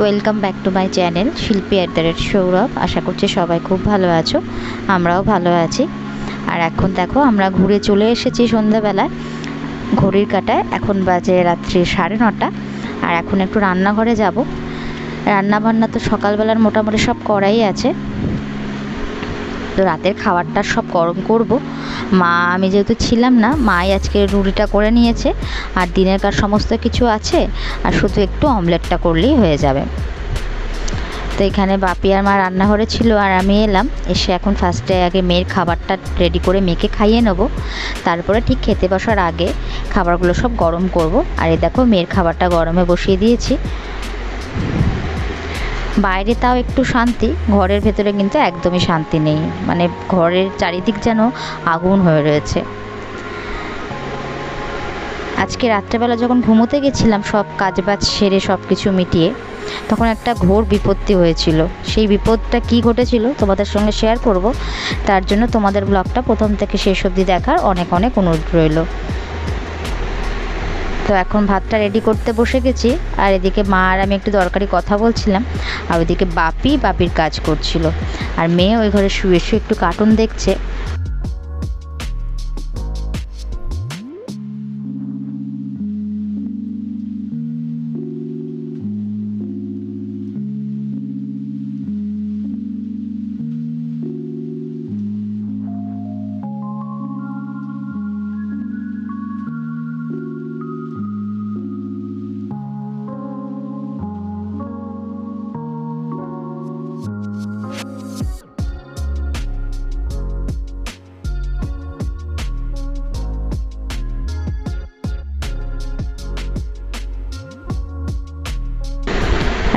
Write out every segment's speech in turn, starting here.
Welcome back to my channel Shilpi at the rate Sourav আশা করছি সবাই খুব ভালো আছো, আমরাও ভালো আছি। আর এখন দেখো, আমরা ঘুরে চলে এসেছি সন্ধ্যাবেলায়, ঘড়ির কাটায়। এখন বাজে রাত্রি সাড়ে নটা, আর এখন একটু রান্নাঘরে যাব। রান্না বান্না তো সকালবেলার মোটামুটি সব করাই আছে। তো রাতের খাবারটা সব গরম করব। মা, আমি যেহেতু ছিলাম না, মাই আজকে রুটিটা করে নিয়েছে, আর দিনের কার সমস্ত কিছু আছে, আর শুধু একটু অমলেটটা করলেই হয়ে যাবে। তো এখানে বাপি আর মা রান্নাঘরে ছিল, আর আমি এলাম, এসে এখন ফার্স্টে আগে মেয়ের খাবারটা রেডি করে মেয়েকে খাইয়ে নেব। তারপরে ঠিক খেতে বসার আগে খাবারগুলো সব গরম করব। আর এই দেখো, মেয়ের খাবারটা গরমে বসিয়ে দিয়েছি। বাইরে তাও একটু শান্তি, ঘরের ভেতরে কিন্তু একদমই শান্তি নেই। মানে ঘরের চারিদিক যেন আগুন হয়ে রয়েছে। আজকে রাত্রেবেলা যখন ঘুমোতে গেছিলাম, সব কাজবাজ সেরে সব কিছু মিটিয়ে, তখন একটা ঘোর বিপত্তি হয়েছিল। সেই বিপদটা কি ঘটেছিল তোমাদের সঙ্গে শেয়ার করব। তার জন্য তোমাদের ব্লগটা প্রথম থেকে শেষ অবধি দেখার অনেক অনেক অনুরোধ রইল। তো এখন ভাতটা রেডি করতে বসে গেছি। আর এদিকে মা আর আমি একটু দরকারি কথা বলছিলাম। আর ওইদিকে বাপি বাপির কাজ করছিল। আর মেয়ে ওই ঘরে শুয়ে শুয়ে একটু কার্টুন দেখছে।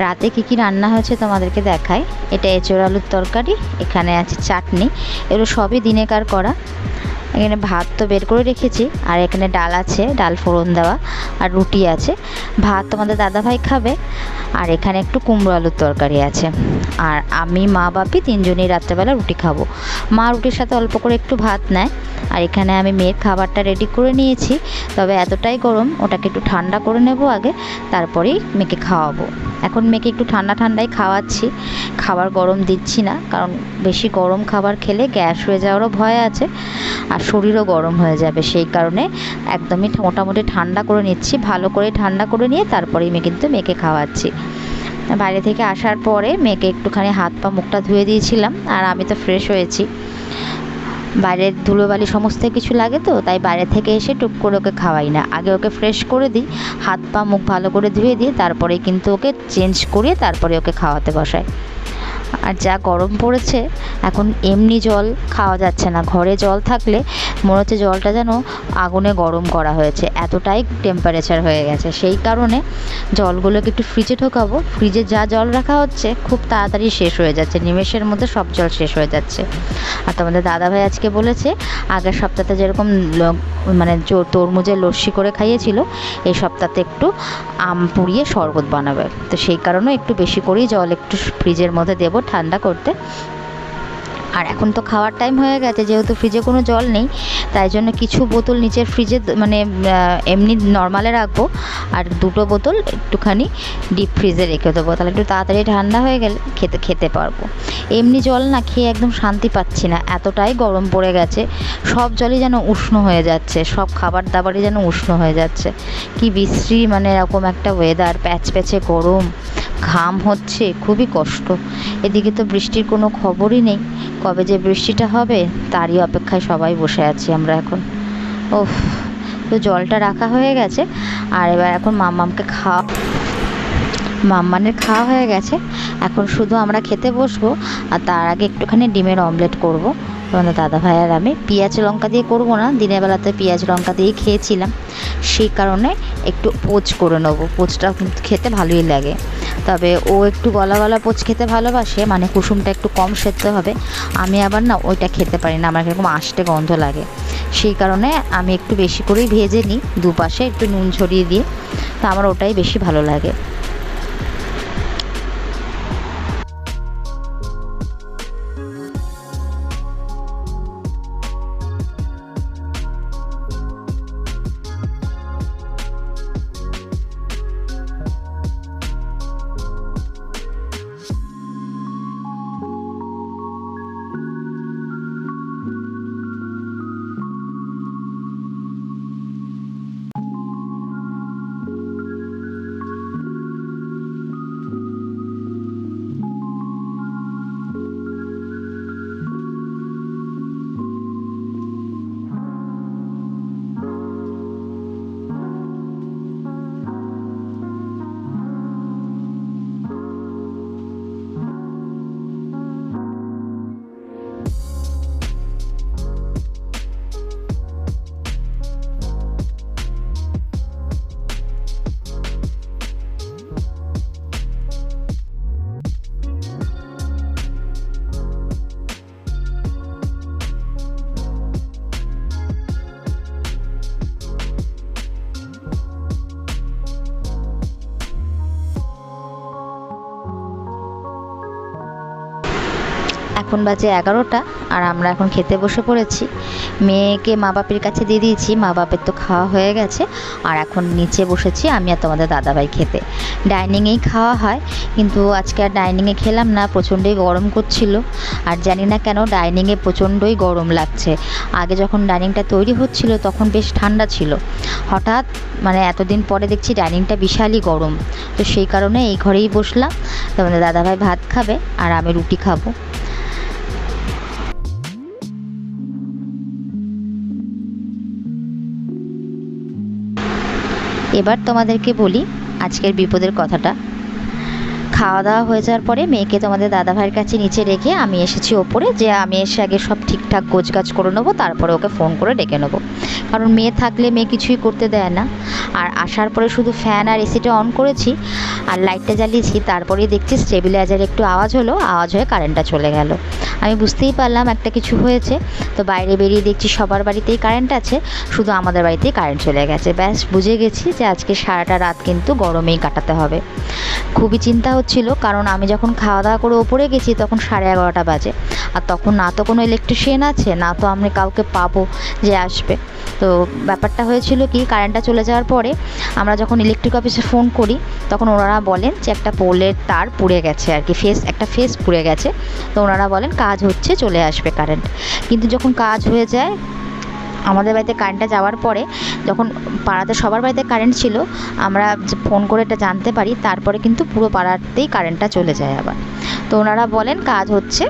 রাতে কি কি রান্না হয়েছে তোমাদেরকে দেখাই। এটা এঁচোড় আলুর তরকারি, এখানে আছে চাটনি। এগুলো সবই দিনেকার করা। এখানে ভাত তো বের করে রেখেছি, আর এখানে ডাল আছে, ডাল ফোড়ন দেওয়া, আর রুটি আছে। ভাত তোমাদের দাদাভাই খাবে, আর এখানে একটু কুমড়ো আলুর তরকারি আছে। আর আমি, মা, বাপি তিনজনেই রাত্রেবেলা রুটি খাব। মা রুটির সাথে অল্প করে একটু ভাত নেয়, আর এখানে আমি মেয়ের খাবারটা রেডি করে নিয়েছি। তবে এতটাই গরম, ওটাকে একটু ঠান্ডা করে নেব আগে, তারপরেই মেয়েকে খাওয়াবো। এখন মেয়েকে একটু ঠান্ডা ঠান্ডাই খাওয়াচ্ছি, খাবার গরম দিচ্ছি না, কারণ বেশি গরম খাবার খেলে গ্যাস হয়ে যাওয়ারও ভয় আছে। আর শরীরও গরম হয়ে যাবে। সেই কারণে একদমই মোটামুটি ঠান্ডা করে নিচ্ছি। ভালো করে ঠান্ডা করে নিয়ে তারপরেই মেয়ে কিন্তু মেয়েকে খাওয়াচ্ছি। বাইরে থেকে আসার পরে মেয়েকে একটুখানি হাত পা মুখটা ধুয়ে দিয়েছিলাম আর আমি তো ফ্রেশ হয়েছি। বাইরের ধুলোবালি সমস্ত কিছু লাগে তো, তাই বাইরে থেকে এসে টুক করে ওকে খাওয়াই না। আগে ওকে ফ্রেশ করে দিই, হাত পা মুখ ভালো করে ধুয়ে দিই তারপরে কিন্তু ওকে চেঞ্জ করিয়ে তারপরে ওকে খাওয়াতে বসাই। আর যা গরম পড়েছে, এখন এমনি জল খাওয়া যাচ্ছে না। ঘরে জল থাকলে মনে হচ্ছে জলটা যেন আগুনে গরম করা হয়েছে। এতটাই টেম্পারেচার হয়ে গেছে। সেই কারণে জলগুলোকে একটু ফ্রিজে ঢোকাবো। ফ্রিজে যা জল রাখা হচ্ছে, খুব তাড়াতাড়ি শেষ হয়ে যাচ্ছে। নিমেষের মধ্যে সব জল শেষ হয়ে যাচ্ছে। আর তোমাদের দাদাভাই আজকে বলেছে, আগের সপ্তাহে যেরকম মানে তরমুজের লস্যি করে খাইয়েছিল, এই সপ্তাহে একটু আম পুড়িয়ে শরবত বানাবে। তো সেই কারণে একটু বেশি করেই জল একটু ফ্রিজের মধ্যে দেবো ঠান্ডা করতে। আর এখন তো খাওয়ার টাইম হয়ে গেছে, যেহেতু ফ্রিজে কোনো জল নেই, তাই জন্য কিছু বোতল নিচের ফ্রিজে মানে এমনি নর্মালে রাখব। আর দুটো বোতল একটুখানি ডিপ ফ্রিজে রেখে দেবো, তাহলে একটু তাড়াতাড়ি ঠান্ডা হয়ে গেলে খেতে খেতে পারব। এমনি জল না খেয়ে একদম শান্তি পাচ্ছি না, এতটাই গরম পড়ে গেছে, সব জলই যেন উষ্ণ হয়ে যাচ্ছে, সব খাবার দাবারই যেন উষ্ণ হয়ে যাচ্ছে। কি বিশ্রী মানে এরকম একটা ওয়েদার প্যাচ প্যাচে গরম ঘাম হচ্ছে, খুবই কষ্ট। এদিকে তো বৃষ্টির কোনো খবরই নেই। কবে যে বৃষ্টিটা হবে, তারই অপেক্ষায় সবাই বসে আছি আমরা এখন। ও তো জলটা রাখা হয়ে গেছে, আর এবার এখন মাম্মামকে খাওয়া মাম্মানের খাওয়া হয়ে গেছে। এখন শুধু আমরা খেতে বসবো, আর তার আগে একটুখানি ডিমের অমলেট করব। তোমাদের দাদা ভাই আর আমি পেঁয়াজ লঙ্কা দিয়ে করব না, দিনের বেলাতে পেঁয়াজ লঙ্কা দিয়েই খেয়েছিলাম। সেই কারণে একটু পোচ করে নেব পোচটা খেতে ভালোই লাগে। তবে ও একটু গলা গলা পোচ খেতে ভালোবাসে মানে কুসুমটা একটু কম সেদ্ধ হবে। আমি আবার না ওইটা খেতে পারি না, আমার এরকম আষ্টে গন্ধ লাগে। সেই কারণে আমি একটু বেশি করেই ভেজে নিই, দুপাশে একটু নুন ছড়িয়ে দিয়ে। তো আমার ওটাই বেশি ভালো লাগে। এখন বাজে এগারোটা আর আমরা এখন খেতে বসে পড়েছি। মেয়েকে মা বাপের কাছে দিয়ে দিয়েছি মা বাপের তো খাওয়া হয়ে গেছে। আর এখন নিচে বসেছি আমি আর তোমাদের দাদাভাই খেতে। ডাইনিংয়েই খাওয়া হয়, কিন্তু আজকে আর ডাইনিংয়ে খেলাম না, প্রচণ্ডই গরম করছিল। আর জানি না কেন ডাইনিংয়ে প্রচণ্ডই গরম লাগছে। আগে যখন ডাইনিংটা তৈরি হচ্ছিল তখন বেশ ঠান্ডা ছিল। হঠাৎ মানে এতদিন পরে দেখছি ডাইনিংটা বিশালই গরম। তো সেই কারণে এই ঘরেই বসলাম। তোমাদের দাদাভাই ভাত খাবে আর আমি রুটি খাব। এবার তোমাদেরকে বলি আজকের বিপদের কথাটা। খাওয়া দাওয়া হয়ে যাওয়ার পরে মেয়েকে তোমাদের দাদাভাইয়ের কাছে নিচে রেখে আমি এসেছি ওপরে, যে আমি এসে আগে সব ঠিকঠাক গোছগাছ করে নেব, তারপরে ওকে ফোন করে ডেকে নেব। কারণ মেয়ে থাকলে মেয়ে কিছুই করতে দেয় না। আর আসার পরে শুধু ফ্যান আর এসিটা অন করেছি, আর লাইটটা জ্বালিয়েছি, তারপরেই দেখছি স্টেবিলাইজার একটু আওয়াজ হলো, আওয়াজ হয়ে কারেন্টটা চলে গেল। আমি বুঝতেই পারলাম একটা কিছু হয়েছে। তো বাইরে বেরিয়ে দেখছি সবার বাড়িতেই কারেন্ট আছে, শুধু আমাদের বাড়িতেই কারেন্ট চলে গেছে। ব্যাস, বুঝে গেছি যে আজকে সারাটা রাত কিন্তু গরমেই কাটাতে হবে। খুবই চিন্তা হচ্ছিল, কারণ আমি যখন খাওয়া দাওয়া করে ওপরে গেছি তখন সাড়ে এগারোটা বাজে। আর তখন না তো কোনো ইলেকট্রিশিয়ান আছে, না তো আমি কাউকে পাবো যে আসবে। তো ব্যাপারটা হয়েছিল কি কারেন্টটা চলে যাওয়ার পরে আমরা যখন ইলেকট্রিক অফিসে ফোন করি, তখন ওনারা বলেন যে একটা পোলের তার পুড়ে গেছে আর কি ফেস একটা ফেস পুড়ে গেছে। তো ওনারা বলেন, কাজ হচ্ছে, চলে আসবে কারেন্ট কিন্তু যখন কাজ হয়ে যায় আমাদের বাড়িতে কারেন্টটা যাওয়ার পরে যখন পাড়াতে সবার বাড়িতে কারেন্ট ছিল, আমরা ফোন করে এটা জানতে পারি, তারপরে কিন্তু পুরো পাড়াতেই কারেন্টটা চলে যায় আবার। তো ওনারা বলেন, কাজ হচ্ছে,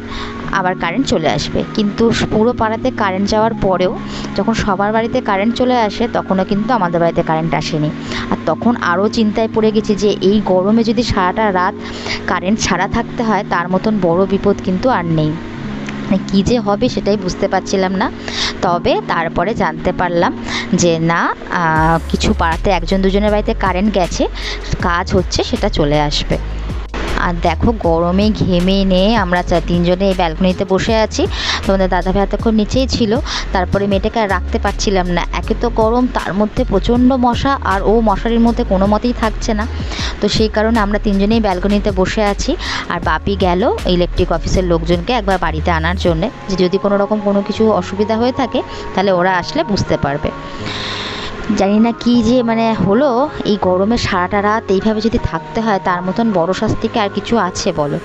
আবার কারেন্ট চলে আসবে। কিন্তু পুরো পাড়াতে কারেন্ট যাওয়ার পরেও যখন সবার বাড়িতে কারেন্ট চলে আসে, তখনও কিন্তু আমাদের বাড়িতে কারেন্ট আসেনি। আর তখন আরও চিন্তায় পড়ে গেছি যে, এই গরমে যদি সারাটা রাত কারেন্ট ছাড়া থাকতে হয়, তার মতন বড় বিপদ কিন্তু আর নেই। মানে কী যে হবে সেটাই বুঝতে পারছিলাম না। তবে তারপরে জানতে পারলাম যে না কিছু পাড়াতে একজন দুজনের বাড়িতে কারেন্ট গেছে, কাজ হচ্ছে, সেটা চলে আসবে। আর দেখো, গরমে ঘেমে নিয়ে আমরা চা, তিনজনে এই ব্যালকনিতে বসে আছি। তোমাদের দাদা ভাই এতক্ষণ নিচেই ছিল, তারপরে মেয়েটাকে আর রাখতে পারছিলাম না। একে তো গরম, তার মধ্যে প্রচণ্ড মশা, আর ও মশারির মধ্যে কোনো মতেই থাকছে না। তো সেই কারণে আমরা তিনজনেই ব্যালকনিতে বসে আছি। আর বাপি গেল ইলেকট্রিক অফিসের লোকজনকে একবার বাড়িতে আনার জন্যে। যে যদি কোনো রকম কোনো কিছু অসুবিধা হয়ে থাকে, তাহলে ওরা আসলে বুঝতে পারবে। জানি না কি যে মানে হলো, এই গরমে সারাটা রাত এইভাবে যদি থাকতে হয়, তার মতন বড় শাস্তিকে আর কিছু আছে বলো?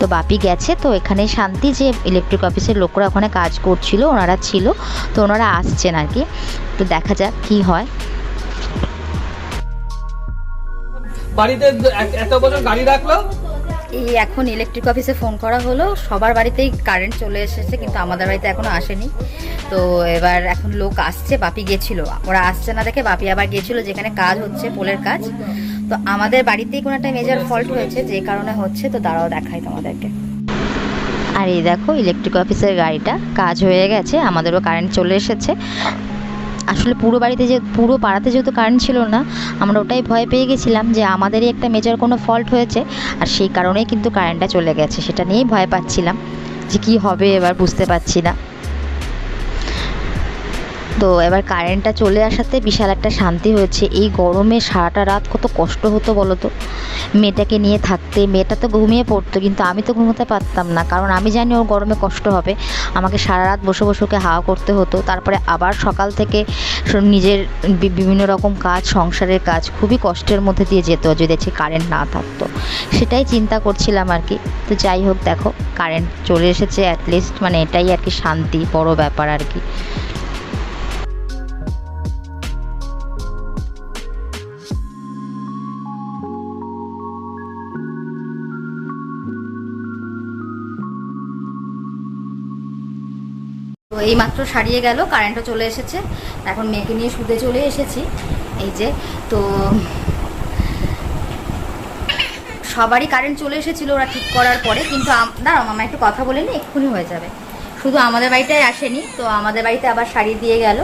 তো বাপি গেছে, তো এখানে শান্তি যে ইলেকট্রিক অফিসের লোকরা ওখানে কাজ করছিল, ওনারা ছিল, তো ওনারা আসছেন আর কি। তো দেখা যাক কি হয়। বাড়িতে এত বছর গাড়ি রাখল? এই এখন ইলেকট্রিক অফিসে ফোন করা হলো। সবার বাড়িতেই কারেন্ট চলে এসেছে কিন্তু আমাদের বাড়িতে এখনও আসেনি। তো এবার এখন লোক আসছে বাপি গেছিল। ওরা আসছে না দেখে বাপি আবার গিয়েছিল যেখানে কাজ হচ্ছে পোলের কাজ। তো আমাদের বাড়িতেই কোনো একটা মেজর ফল্ট হয়েছে যে কারণে হচ্ছে তো দাঁড়াও দেখাই তোমাদেরকে। আর এই দেখো ইলেকট্রিক অফিসের গাড়িটা কাজ হয়ে গেছে আমাদেরও কারেন্ট চলে এসেছে। আসলে পুরো বাড়িতে যে পুরো পাড়াতে যেহেতু কারেন্ট ছিল না, আমরা ওটাই ভয় পেয়ে গেছিলাম যে আমাদেরই একটা মেজার কোনো ফল্ট হয়েছে আর সেই কারণেই কিন্তু কারেন্টটা চলে গেছে। সেটা নিয়েই ভয় পাচ্ছিলাম যে কী হবে এবার বুঝতে পারছি না। তো এবার কারেন্টটা চলে আসাতে বিশাল একটা শান্তি হয়েছে। এই গরমে সারাটা রাত কত কষ্ট হতো বলো তো? মেয়েটাকে নিয়ে থাকতে, মেয়েটা তো ঘুমিয়ে পড়তো, কিন্তু আমি তো ঘুমোতে পারতাম না। কারণ আমি জানি ওর গরমে কষ্ট হবে। আমাকে সারা রাত বসে বসে ওকে হাওয়া করতে হতো। তারপরে আবার সকাল থেকে নিজের বিভিন্ন রকম কাজ, সংসারের কাজ খুবই কষ্টের মধ্যে দিয়ে যেত যদি আজকে কারেন্ট না থাকতো। সেটাই চিন্তা করছিলাম আর কি। তো যাই হোক দেখো কারেন্ট চলে এসেছে অ্যাটলিস্ট মানে এটাই আর কি শান্তি, বড় ব্যাপার আর কি। এই মাত্র সারিয়ে গেল কারেন্টও চলে এসেছে। এখন মেয়েকে নিয়ে শুতে চলে এসেছি। এই যে, তো সবারই কারেন্ট চলে এসেছিল ওরা ঠিক করার পরে, কিন্তু দাঁড়াও মামা, একটু কথা বলে নি, এক্ষুনি হয়ে যাবে। শুধু আমাদের বাড়িটাই আসেনি, তো আমাদের বাড়িতে আবার শাড়ি দিয়ে গেল।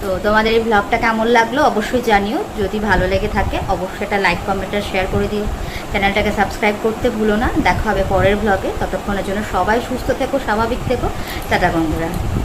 তো তোমাদের এই ব্লগটা কেমন লাগল অবশ্যই জানিও। যদি ভালো লেগে থাকে, অবশ্যই এটা লাইক কমেন্ট আর শেয়ার করে দিও। চ্যানেলটাকে সাবস্ক্রাইব করতে ভুলো না। দেখা হবে পরের ব্লগে ততক্ষণের জন্য সবাই সুস্থ থেকো, স্বাভাবিক থেকো। টাটা বন্ধুরা।